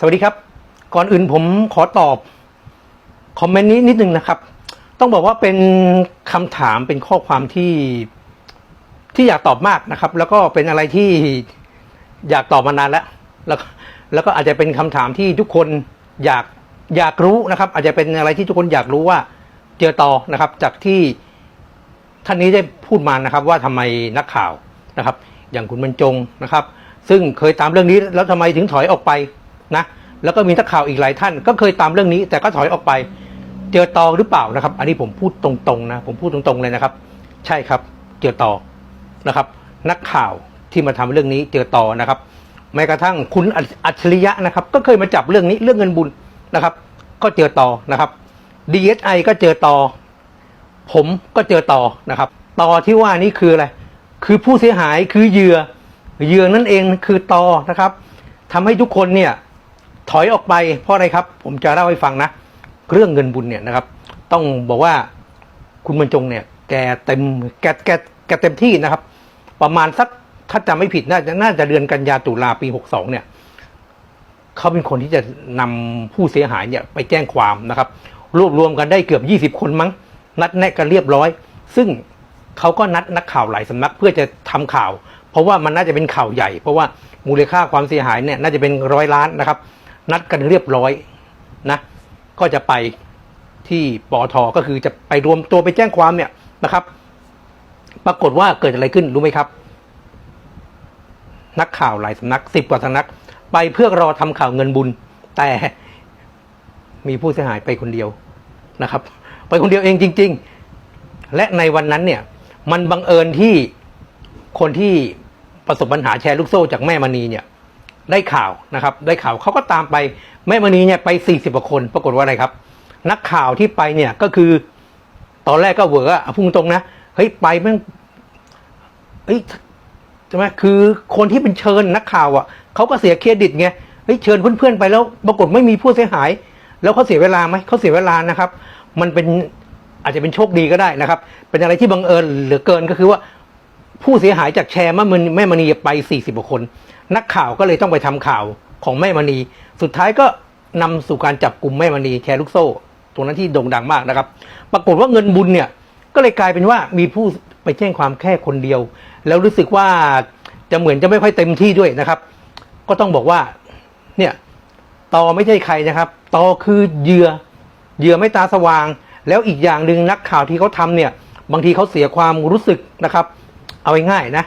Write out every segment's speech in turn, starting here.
สวัสดีครับ ก่อนอื่นผมขอตอบคอมเมนต์นี้นิดนึงนะครับ ต้องบอกว่าเป็นคำถามเป็นข้อความที่ที่อยากตอบมากนะครับ แล้วก็เป็นอะไรที่อยากตอบมานานแล้ว แล้วก็แล้วก็อาจจะเป็นคำถามที่ทุกคนอยากอยากรู้นะครับ อาจจะเป็นอะไรที่ทุกคนอยากรู้ว่าเจอต่อนะครับ จากที่ท่านนี้ได้พูดมานะครับ ว่าทำไมนักข่าวนะครับ อย่างคุณบรรจงนะครับ ซึ่งเคยตามเรื่องนี้แล้วทำไมถึงถอยออกไป นะแล้วก็มีนักข่าวอีกหลายท่าน ก็เคยตามเรื่องนี้ แต่ก็ถอยออกไป เจอตอหรือเปล่านะครับ อันนี้ผมพูดตรงๆนะผมพูดตรงๆเลยนะครับ ใช่ครับเจอตอนะครับ นักข่าวที่มาทำเรื่องนี้เจอตอนะครับแม้กระทั่งคุณอัจฉริยะนะครับ ก็เคยมาจับเรื่องนี้เรื่องเงินบุญนะครับ ก็เจอตอนะครับ DSI ก็เจอตอผมก็เจอต่อนะครับต่อที่ว่านี่คืออะไร คือผู้เสียหายคือเหยื่อเหยื่อนั่นเองคือตอนะครับทำให้ทุกคนเนี่ย ถอยออกไปเพราะอะไรครับ ผมจะเล่าให้ฟังนะ เรื่องเงินบุญเนี่ยนะครับ ต้องบอกว่าคุณบรรจงเนี่ย แกเต็มแกแกแกเต็มที่นะครับ ประมาณสักถ้าจำไม่ผิดน่าจะน่าจะเดือนกันยาตุลาปีหกสองเนี่ยเขาเป็นคนที่จะนำผู้เสียหายเนี่ยไปแจ้งความนะครับ รวบรวมกันได้เกือบ20คนมั้ง นัดแนะกันเรียบร้อย ซึ่งเขาก็นัดนักข่าวหลายสำนักเพื่อจะทำข่าว เพราะว่ามันน่าจะเป็นข่าวใหญ่ เพราะว่ามูลค่าความเสียหายเนี่ยน่าจะเป็นร้อยล้านนะครับ นัดกันเรียบร้อยนะก็จะไปที่ปอทอก็คือจะไปรวมตัวไปแจ้งความเนี่ยนะครับ ปรากฏว่าเกิดอะไรขึ้นรู้ไหมครับ นักข่าวหลายสำนักสิบกว่าสำนัก ไปเพื่อรอทำข่าวเงินบุญ แต่มีผู้เสียหายไปคนเดียวนะครับ ไปคนเดียวเองจริง ๆ และในวันนั้นเนี่ย มันบังเอิญที่คนที่ประสบปัญหาแชร์ลูกโซ่จากแม่มณีเนี่ย ได้ข่าวนะครับ ได้ข่าวเขาก็ตามไปแม่มณีเนี่ยไปสี่สิบกว่าคนปรากฏว่าอะไรครับ นักข่าวที่ไปเนี่ยก็คือ ตอนแรกก็เหวออะพุ่งตรงนะเฮ้ยไปแม่งเฮ้ยใช่ไหมคือคนที่เป็นเชิญนักข่าวอะเขาก็เสียเครดิตไงเฮ้ยเชิญเพื่อนๆไปแล้ว ปรากฏไม่มีผู้เสียหาย แล้วเขาเสียเวลาไหมเขาเสียเวลานะครับ มันเป็นอาจจะเป็นโชคดีก็ได้นะครับ เป็นอะไรที่บังเอิญเหลือเกินก็คือว่าผู้เสียหายจากแชร์แม่มณีแม่มณีไปสี่สิบกว่าคน นักข่าวก็เลยต้องไปทำข่าวของแม่มณี สุดท้ายก็นำสู่การจับกลุ่มแม่มณีแชร์ลูกโซ่ ตรงนั้นที่โด่งดังมากนะครับ ปรากฏว่าเงินบุญเนี่ยก็เลยกลายเป็นว่ามีผู้ไปแจ้งความแค่คนเดียว แล้วรู้สึกว่าจะเหมือนจะไม่ค่อยเต็มที่ด้วยนะครับ ก็ต้องบอกว่าเนี่ยตอไม่ใช่ใครนะครับตอคือเหยื่อเหยื่อไม่ตาสว่าง แล้วอีกอย่างหนึ่งนักข่าวที่เขาทำเนี่ยบางทีเขาเสียความรู้สึกนะครับ เอาง่ายๆนะ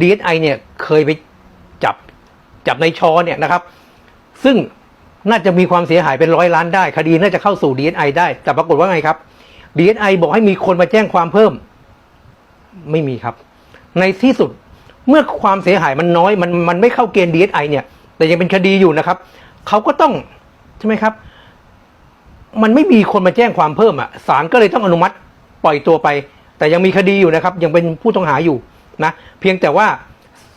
DSI เนี่ยเคยไป จับในชอเนี่ยนะครับ ซึ่งน่าจะมีความเสียหายเป็นร้อยล้านได้ คดีน่าจะเข้าสู่ DSI ได้ แต่ปรากฏว่าไงครับ DSI บอกให้มีคนมาแจ้งความเพิ่ม ไม่มีครับ ในที่สุดเมื่อความเสียหายมันน้อย มันมันไม่เข้าเกณฑ์ DSI เนี่ย แต่ยังเป็นคดีอยู่นะครับเขาก็ต้องใช่ไหมครับ มันไม่มีคนมาแจ้งความเพิ่มอะศาลก็เลยต้องอนุมัติปล่อยตัวไป แต่ยังมีคดีอยู่นะครับ ยังเป็นผู้ต้องหาอยู่นะเพียงแต่ว่า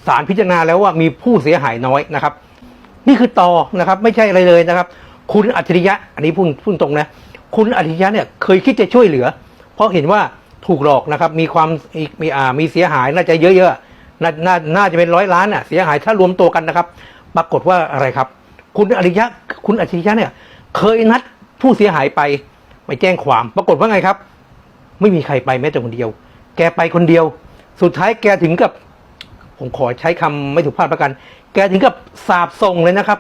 ศาลพิจารณาแล้วว่ามีผู้เสียหายน้อยนะครับ นี่คือต่อนะครับ ไม่ใช่อะไรเลยนะครับ คุณอัจฉริยะ อันนี้พูดพูดตรงนะ คุณอัจฉริยะเนี่ยเคยคิดจะช่วยเหลือ เพราะเห็นว่าถูกหลอกนะครับ มีความมีมีอ่ามีเสียหายน่าจะเยอะๆน่าน่าน่าจะเป็นร้อยล้านอะเสียหายถ้ารวมตัวกันนะครับ ปรากฏว่าอะไรครับ คุณอัจฉริยะ คุณอัจฉริยะเนี่ย เคยนัดผู้เสียหายไปไปแจ้งความ ปรากฏว่าไงครับ ไม่มีใครไปแม้แต่คนเดียว แกไปคนเดียว สุดท้ายแกถึงกับ ผมขอใช้คำไม่ถูกพลาดประกัน แกถึงกับสาบส่งเลยนะครับ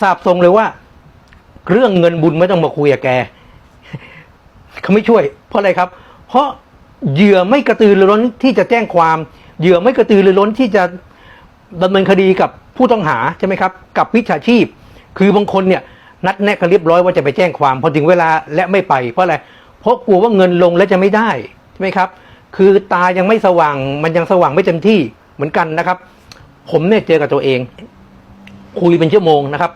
สาบส่งเลยว่า เรื่องเงินบุญไม่ต้องมาคุยกับแกเขาไม่ช่วย เพราะอะไรครับ เพราะเหยื่อไม่กระตือรือร้นที่จะแจ้งความเหยื่อไม่กระตือรือร้นที่จะดำเนินคดีกับผู้ต้องหาใช่ไหมครับ กับวิชาชีพ คือบางคนเนี่ย นัดแนะกันเรียบร้อยว่าจะไปแจ้งความพอถึงเวลาและไม่ไป เพราะอะไรเพราะกลัวว่าเงินลงแล้วจะไม่ได้ใช่ไหมครับ คือตายังไม่สว่างมันยังสว่างไม่เต็มที่ เหมือนกันนะครับ ผมเนี่ยเจอกับตัวเอง คุยเป็นชั่วโมงนะครับ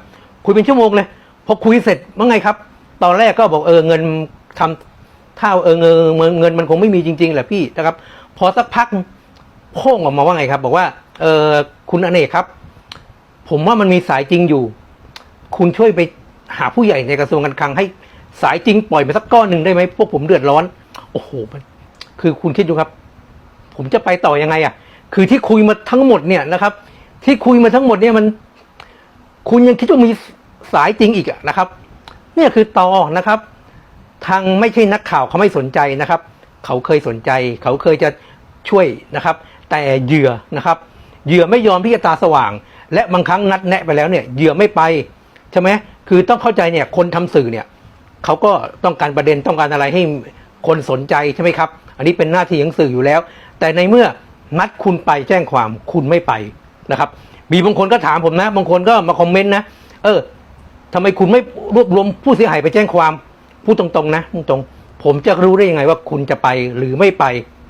คุยเป็นชั่วโมงเลยพอคุยเสร็จว่าไงครับ ตอนแรกก็บอกเออเงินทำถ้าเออเงินเงินมันคงไม่มีจริงๆแหละพี่นะครับ พอสักพักโพ่งออกมาว่าไงครับ บอกว่า เออคุณอเนกครับ ผมว่ามันมีสายจริงอยู่ คุณช่วยไปหาผู้ใหญ่ในกระทรวงการคลังให้สายจริงปล่อยมาสักก้อนหนึ่งได้ไหมพวกผมเดือดร้อน โอ้โหมันคือคุณคิดดูครับ ผมจะไปต่อยังไงอะ คือที่คุยมาทั้งหมดเนี่ยนะครับ ที่คุยมาทั้งหมดเนี่ยมัน คุณยังคิดว่ามีสายจริงอีกนะครับ เนี่ยคือตอนะครับ ทางไม่ใช่นักข่าวเขาไม่สนใจนะครับ เขาเคยสนใจ เขาเคยจะช่วยนะครับ แต่เหยื่อนะครับ เหยื่อไม่ยอมที่จะตาสว่าง และบางครั้งนัดแนะไปแล้วเนี่ยเหยื่อไม่ไปใช่ไหมคือต้องเข้าใจเนี่ยคนทำสื่อเนี่ยเขาก็ต้องการประเด็นต้องการอะไรให้คนสนใจใช่ไหมครับ อันนี้เป็นหน้าที่ของสื่ออยู่แล้ว แต่ในเมื่อ นัดคุณไปแจ้งความคุณไม่ไปนะครับ มีบางคนก็ถามผมนะ บางคนก็มาคอมเมนต์นะ เออทำไมคุณไม่รวบรวมผู้เสียหายไปแจ้งความพูดตรงๆนะตรงๆผมจะรู้ได้ยังไงว่าคุณจะไปหรือไม่ไป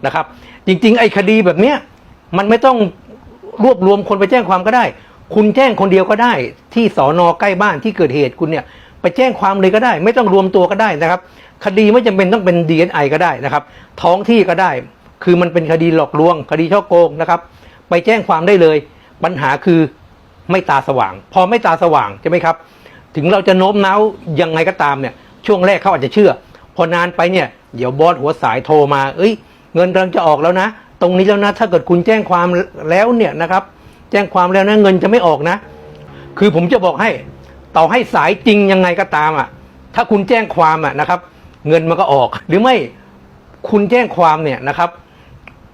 นะครับ จริง ๆ ไอ้คดีแบบเนี้ยมันไม่ต้องรวบรวมคนไปแจ้งความก็ได้ คุณแจ้งคนเดียวก็ได้ ที่สอนอใกล้บ้านที่เกิดเหตุคุณเนี่ยไปแจ้งความเลยก็ได้ ไม่ต้องรวมตัวก็ได้นะครับ คดีไม่จำเป็นต้องเป็น DNI ก็ได้นะครับ ท้องที่ก็ได้ คือมันเป็นคดีหลอกลวง คดีช่อโกงนะครับ ไปแจ้งความได้เลย ปัญหาคือไม่ตาสว่าง พอไม่ตาสว่างใช่ไหมครับ ถึงเราจะโน้มน้าวยังไงก็ตามเนี่ย ช่วงแรกเขาอาจจะเชื่อ พอนานไปเนี่ย เดี๋ยวบอสหัวสายโทรมา เอ้ย เงินกำลังจะออกแล้วนะ ตรงนี้แล้วนะ ถ้าเกิดคุณแจ้งความแล้วเนี่ยนะครับ แจ้งความแล้วนะเงินจะไม่ออกนะ คือผมจะบอกให้ ต่อให้สายจริงยังไงก็ตามอะ ถ้าคุณแจ้งความอะนะครับ เงินมันก็ออก หรือไม่ คุณแจ้งความเนี่ยนะครับ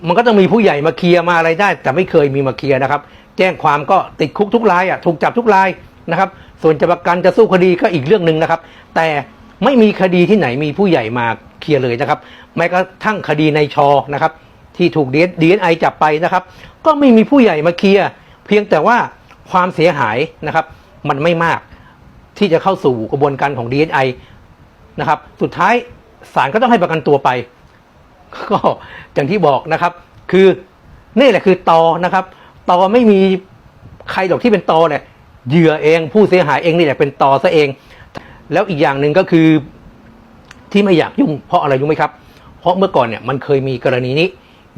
มันก็ต้องมีผู้ใหญ่มาเคลียร์มาอะไรได้ แต่ไม่เคยมีมาเคลียร์นะครับ แจ้งความก็ติดคุกทุกรายอะถูกจับทุกรายนะครับ ส่วนจะประกันจะสู้คดีก็อีกเรื่องหนึ่งนะครับ แต่ไม่มีคดีที่ไหนมีผู้ใหญ่มาเคลียร์เลยนะครับ แม้กระทั่งคดีในชอนะครับ ที่ถูกดีเอ็นไอจับไปนะครับ ก็ไม่มีผู้ใหญ่มาเคลียร์เพียงแต่ว่าความเสียหายนะครับ มันไม่มากที่จะเข้าสู่กระบวนการของ DNI นะครับ สุดท้ายศาลก็ต้องให้ประกันตัวไป ก็อย่างที่บอกนะครับ คือนี่แหละคือตอนะครับตอไม่มีใครหรอกที่เป็นตอเนี่ยเหยื่อเองผู้เสียหายเองนี่แหละเป็นตอซะเอง แล้วอีกอย่างหนึ่งก็คือที่ไม่อยากยุ่งเพราะอะไรรู้ไหมครับ เพราะเมื่อก่อนเนี่ยมันเคยมีกรณีนี้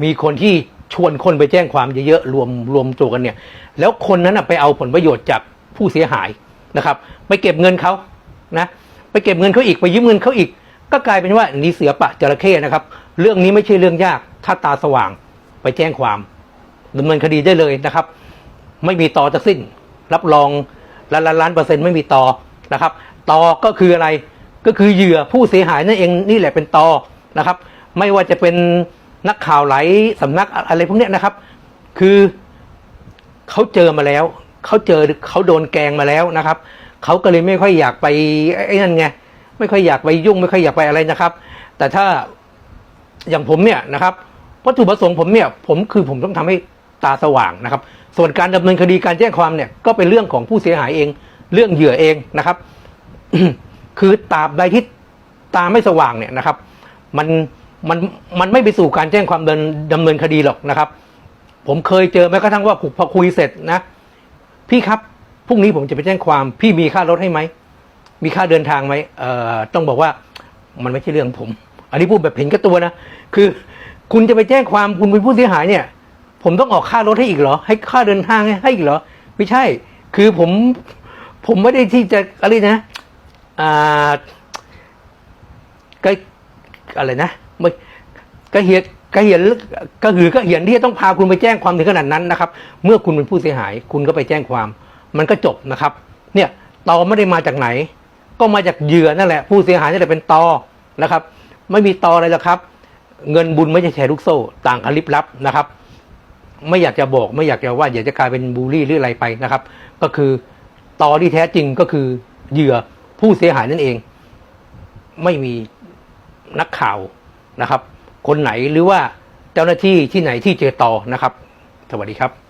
มีคนที่ชวนคนไปแจ้งความเยอะๆรวมรวมตัวกันเนี่ย แล้วคนนั้นไปเอาผลประโยชน์จากผู้เสียหายนะครับ ไปเก็บเงินเขานะ ไปเก็บเงินเขาอีกไปยืมเงินเขาอีก ก็กลายเป็นว่านี่เสือปะจระเข้นะครับ เรื่องนี้ไม่ใช่เรื่องยาก ถ้าตาสว่างไปแจ้งความดำเนินคดีได้เลยนะครับ ไม่มีต่อจะสิ้น รับรองล้านล้านล้านเปอร์เซ็นต์ไม่มีต่อนะครับต่อก็คืออะไรก็คือเหยื่อผู้เสียหายนั่นเองนี่แหละเป็นต่อนะครับ ไม่ว่าจะเป็นนักข่าวหลายสำนักอะไรพวกนี้นะครับ คือเขาเจอมาแล้วเขาเจอเขาโดนแกงมาแล้วนะครับเขาก็เลยไม่ค่อยอยากไปไอ้นั่นไงไม่ค่อยอยากไปยุ่งไม่ค่อยอยากไปอะไรนะครับ แต่ถ้า อย่างผมเนี่ยนะครับวัตถุประสงค์ผมเนี่ยผมคือผมต้องทำให้ตาสว่างนะครับ ส่วนการดำเนินคดีการแจ้งความเนี่ยก็เป็นเรื่องของผู้เสียหายเอง เรื่องเหยื่อเองนะครับ คือตาบใดที่ตาไม่สว่างเนี่ยนะครับ มันมันมันไม่ไปสู่การแจ้งความดำเนินดำเนินคดีหรอกนะครับ ผมเคยเจอแม้กระทั่งว่าผูกพอคุยเสร็จนะ พี่ครับพรุ่งนี้ผมจะไปแจ้งความ พี่มีค่ารถให้ไหมมีค่าเดินทางไหมเอ่อต้องบอกว่ามันไม่ใช่เรื่องผม อันนี้พูดแบบเห็นกับตัวนะ คือ คุณจะไปแจ้งความคุณเป็นผู้เสียหายเนี่ย ผมต้องออกค่ารถให้อีกเหรอ ให้ค่าเดินทางให้อีกเหรอ ไม่ใช่ คือผมผมไม่ได้ที่จะอะไรนะอ่าก็อะไรนะไม่ก็เหียก็เหียนก็หือก็เหียนที่จะต้องพาคุณไปแจ้งความถึงขนาดนั้นนะครับ เมื่อคุณเป็นผู้เสียหาย คุณก็ไปแจ้งความ มันก็จบนะครับ เนี่ยตอไม่ได้มาจากไหน ก็มาจากเหยื่อนั่นแหละ ผู้เสียหายนั่นแหละเป็นตอนะครับ ไม่มีตออะไรหรอกครับ เงินบุญไม่ใช่แชร์ลูกโซ่ ต่างกันลิบลับนะครับ ไม่อยากจะบอกไม่อยากจะว่าอยากจะกลายเป็นบูลลี่หรืออะไรไปนะครับ ก็คือตอที่แท้จริงก็คือเหยื่อผู้เสียหายนั่นเอง ไม่มีนักข่าวนะครับ คนไหนหรือว่าเจ้าหน้าที่ที่ไหนที่เจอตอนะครับ สวัสดีครับ